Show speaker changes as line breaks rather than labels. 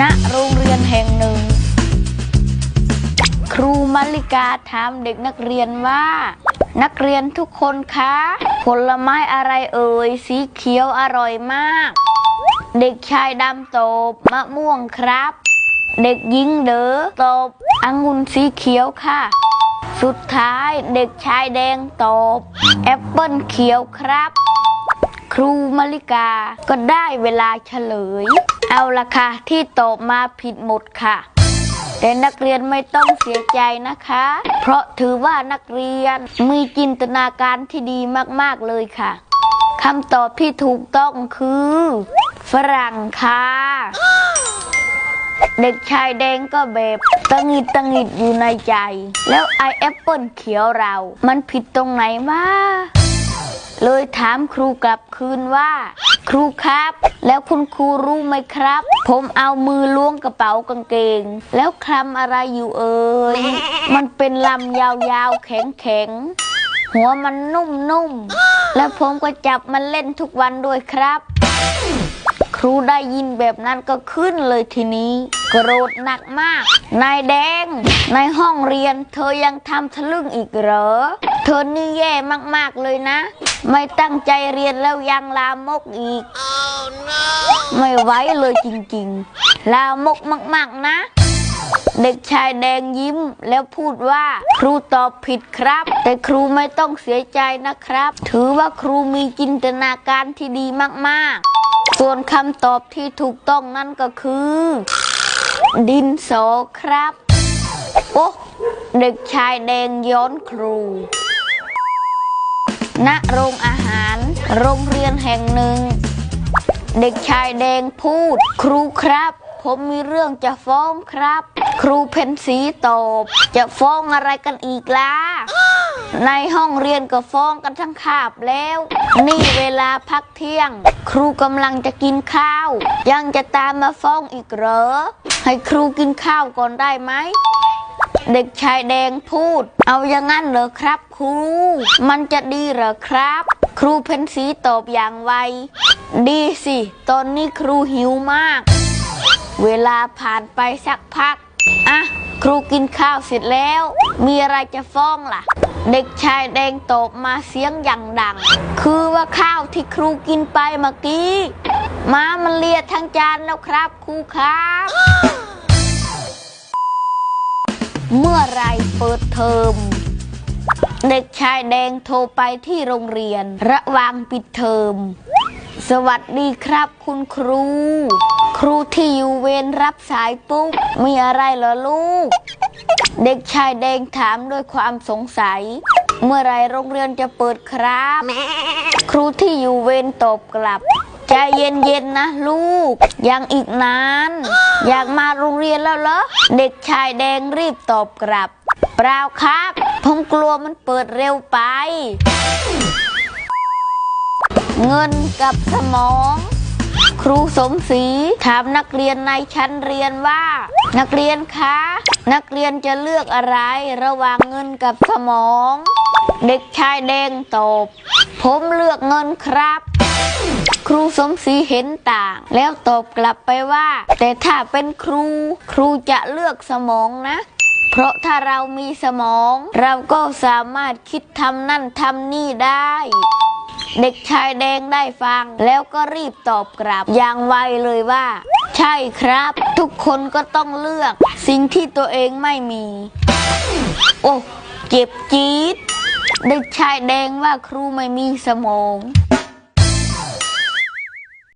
ณโรงเรียนแห่งหนึ่ง ครูมาริกาถามเด็กนักเรียนว่า นักเรียนทุกคนคะ ผลไม้อะไรเอ่ย สีเขียวอร่อยมาก เด็กชายดำตอบมะม่วงครับ เด็กหญิงเด๋อตอบองุ่นสีเขียวค่ะ สุดท้ายเด็กชายแดงตอบแอปเปิ้ลเขียวครับ ครูมาริกาก็ได้เวลาเฉลย เอาละค่ะที่ตอบมาผิดหมดค่ะ แต่นักเรียนไม่ต้องเสียใจนะคะ เพราะถือว่านักเรียนมีจินตนาการที่ดีมากๆเลยค่ะคำตอบที่ถูกต้องคือ ฝรั่งค่ะ เด็กชายแดงก็แบบตังิดตังิดอยู่ในใจ แล้วไอแอปเปิลเขียวเรา มันผิดตรงไหนวะเลยถามครูกลับคืนว่า รูครับ แล้วคุณครูรู้ไหมครับ ผมเอามือล้วงกระเป๋ากางเกง แล้วคลำอะไรอยู่เอ่ยมันเป็นลำยาวๆแข็งๆหัวมันนุ่มๆแล้วผมก็จับมันเล่นทุกวันด้วยครับ ครูได้ยินแบบนั้นก็ขึ้นเลยทีนี้โกรธหนักมาก นายแดง ในห้องเรียนเธอยังทำทะลึ่งอีกเหรอ เธอนี่แย่มากๆเลยนะ ไม่ตั้งใจเรียนแล้วยังลามกอีกไม่ไหวเลยจริงๆ ลามกมากๆนะ เด็กชายแดงยิ้มแล้วพูดว่า ครูตอบผิดครับ แต่ครูไม่ต้องเสียใจนะครับ ถือว่าครูมีจินตนาการที่ดีมากๆ ส่วนคำตอบที่ถูกต้องนั่นก็คือ ดินสอครับ โอ้เด็กชายแดงย้อนครู ณโรงอาหาร โรงเรียนแห่งหนึ่ง เด็กชายแดงพูด ครูครับ ผมมีเรื่องจะฟ้องครับ ครูเพนสีตอบ จะฟ้องอะไรกันอีกล่ะในห้องเรียนก็ฟ้องกันทั้งคาบแล้ว นี่เวลาพักเที่ยง ครูกำลังจะกินข้าว ยังจะตามมาฟ้องอีกเหรอ ให้ครูกินข้าวก่อนได้ไหม เด็กชายแดงพูด เอาอย่างนั้นเหรอครับครู มันจะดีเหรอครับ ครูเพนสีตอบอย่างไว ดีสิ ตอนนี้ครูหิวมาก เวลาผ่านไปสักพัก อะ ครูกินข้าวเสร็จแล้ว มีอะไรจะฟ้องล่ะ เด็กชายแดงตอบมาเสียงอย่างดัง คือว่าข้าวที่ครูกินไปเมื่อกี้ มามันเลียทั้งจานแล้วครับครูครับ เมื่อไรเปิดเทอม เด็กชายแดงโทรไปที่โรงเรียน ระหว่างปิดเทอม สวัสดีครับคุณครู ครูที่อยู่เวรรับสายปุ๊บมีอะไรเหรอลูก เด็กชายแดงถามด้วยความสงสัย เมื่อไรโรงเรียนจะเปิดครับ ครูที่อยู่เวรตอบกลับ ใจเย็นๆนะลูก ยังอีกนาน อยากมาโรงเรียนแล้วเหรอ เด็กชายแดงรีบตอบกลับ เปล่าครับ ผมกลัวมันเปิดเร็วไป เงินกับสมอง ครูสมศรีถามนักเรียนในชั้นเรียนว่า นักเรียนคะ นักเรียนจะเลือกอะไรระหว่างเงินกับสมอง เด็กชายแดงตอบ ผมเลือกเงินครับ ครูสมศรีเห็นต่าง แล้วตอบกลับไปว่า แต่ถ้าเป็นครู ครูจะเลือกสมองนะ เพราะถ้าเรามีสมอง เราก็สามารถคิดทำนั่นทำนี่ได้เด็กชายแดงได้ฟัง แล้วก็รีบตอบกลับอย่างไวเลยว่า ใช่ครับ ทุกคนก็ต้องเลือก สิ่งที่ตัวเองไม่มี โอ้ เจ็บจี๊ดเด็กชายแดงว่าครูไม่มีสมอง